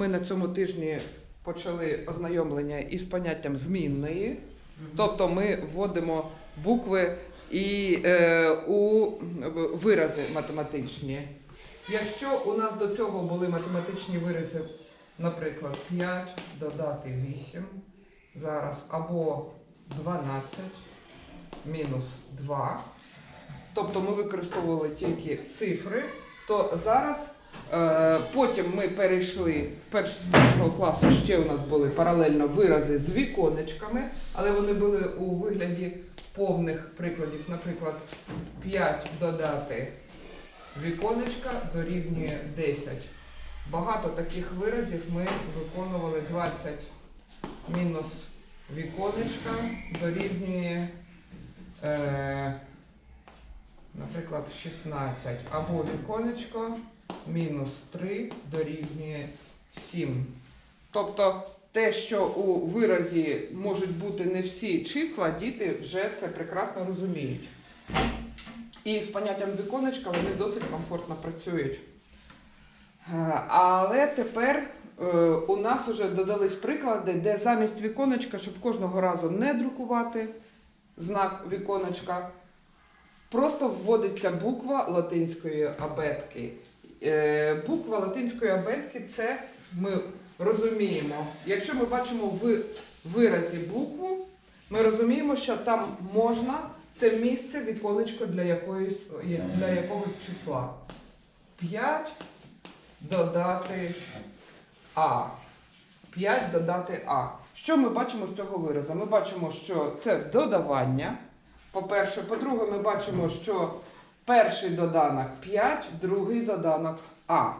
ми на цьому тижні почали ознайомлення із поняттям змінної. Тобто ми вводимо букви і е, у вирази математичні. Якщо у нас до цього були математичні вирази, наприклад, 5 додати 8 зараз, або 12 мінус 2, тобто ми використовували тільки цифри, то зараз потім ми перейшли з першого класу, ще у нас були паралельно вирази з віконечками, але вони були у вигляді повних прикладів. Наприклад, 5 додати віконечка дорівнює 10. Багато таких виразів ми виконували 20 мінус віконечка дорівнює, е, наприклад, 16. Або віконечко мінус 3 дорівнює 7. Тобто те, що у виразі можуть бути не всі числа, діти вже це прекрасно розуміють. І з поняттям віконечка вони досить комфортно працюють. Е, Але тепер е, у нас вже додались приклади, де замість віконечка, щоб кожного разу не друкувати знак віконечка, просто вводиться буква латинської абетки. Е, Буква латинської абетки це ми розуміємо. Якщо ми бачимо в виразі букву, ми розуміємо, що там можна це місце віконечко для якоїсь для якогось числа. 5 додати А. 5 додати А. Що ми бачимо з цього виразу? Ми бачимо, що це додавання. По-перше, по-друге, ми бачимо, що перший доданок 5, другий доданок А.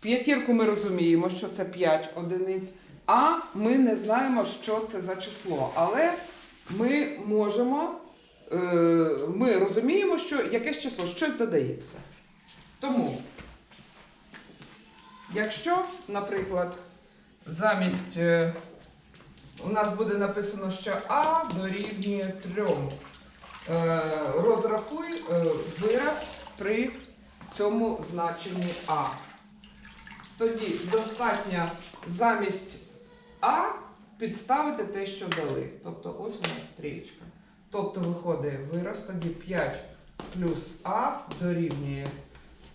П'ятірку ми розуміємо, що це 5 одиниць, а ми не знаємо, що це за число. Але ми можемо, е, ми розуміємо, що якесь число, щось додається. Тому, якщо, наприклад, замість е, у нас буде написано, що А дорівнює 3. Е, розрахуй е, вираз при цьому значенні А. Тоді достатньо замість А підставити те, що дали. Тобто ось у нас стрічка. Тобто виходить вираз тоді 5 плюс А дорівнює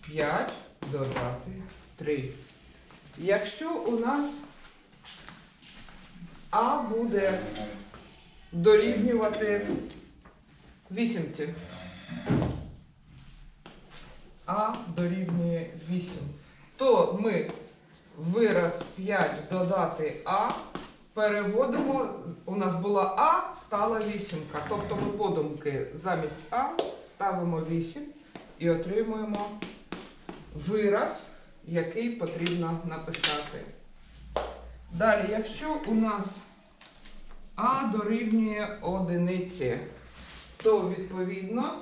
5 додати 3. Якщо у нас А буде дорівнювати вісімці. А дорівнює 8. То ми вираз 5 додати А переводимо. У нас була А, стала вісімка. Тобто ми подумки замість А ставимо 8 і отримуємо вираз, який потрібно написати. Далі, якщо у нас А дорівнює одиниці, то відповідно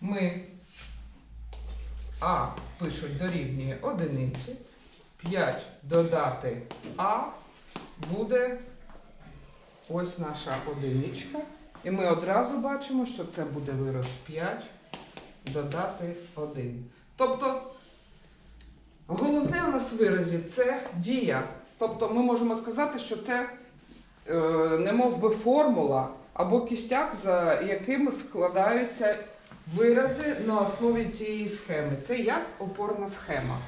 ми А пишуть дорівнює одиниці. 5 додати А буде ось наша одиничка. І ми одразу бачимо, що це буде вираз 5 додати 1. Тобто головне у нас в виразі це дія. Тобто ми можемо сказати, що це не мов би формула або кістяк, за яким складаються вирази на основі цієї схеми. Це як опорна схема.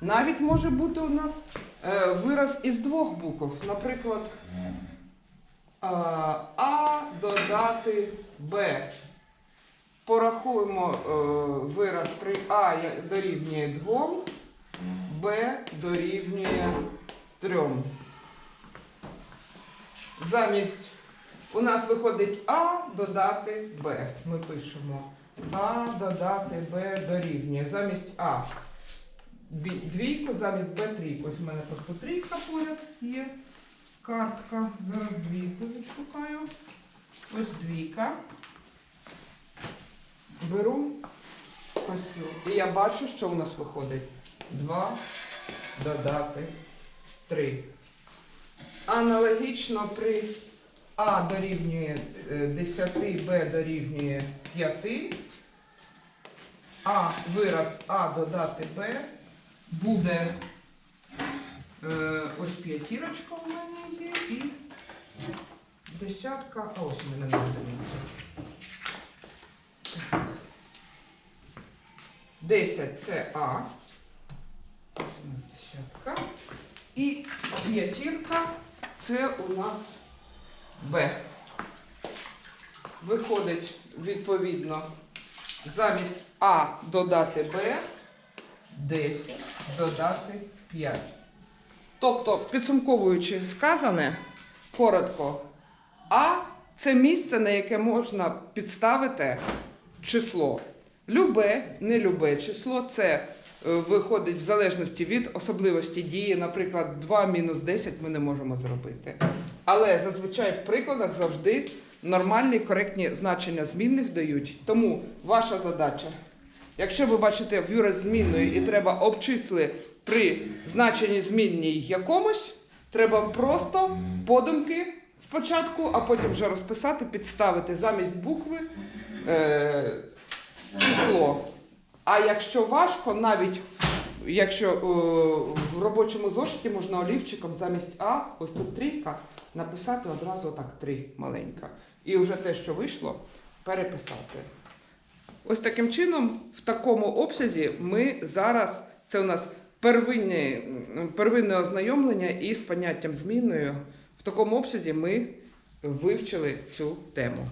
Навіть може бути у нас е, вираз із двох букв. Наприклад, е, А додати Б. Порахуємо е, вираз при А дорівнює 2, Б дорівнює 3. Замість у нас виходить А додати Б. Ми пишемо А додати Б дорівнює. Замість А двійку, замість Б трійку. Ось у мене просто трійка поряд є. Картка. Зараз двійку відшукаю. Ось двійка. Беру ось цю. І я бачу, що у нас виходить. 2 додати 3. Аналогічно при А дорівнює е, 10, Б дорівнює 5. А вираз А додати Б буде е, ось п'ятірочка у мене є і десятка, а ось у мене одиницю. Так. 10 це А. Ось у нас десятка. І п'ятірка це у нас Б. Виходить відповідно замість А додати Б 10 додати 5. Тобто, підсумковуючи сказане, коротко, А це місце, на яке можна підставити число. Любе, нелюбе число це виходить в залежності від особливості дії. Наприклад, 2 мінус 10 ми не можемо зробити. Але зазвичай в прикладах завжди нормальні, коректні значення змінних дають. Тому ваша задача, якщо ви бачите вираз змінної і треба обчисли при значенні змінній якомусь, треба просто подумки спочатку, а потім вже розписати, підставити замість букви е, число. А якщо важко, навіть якщо е, в робочому зошиті можна олівчиком замість А, ось тут трійка, написати одразу так три маленька. І вже те, що вийшло, переписати. Ось таким чином, в такому обсязі, ми зараз, це у нас первинне, первинне ознайомлення із поняттям змінною. В такому обсязі ми вивчили цю тему.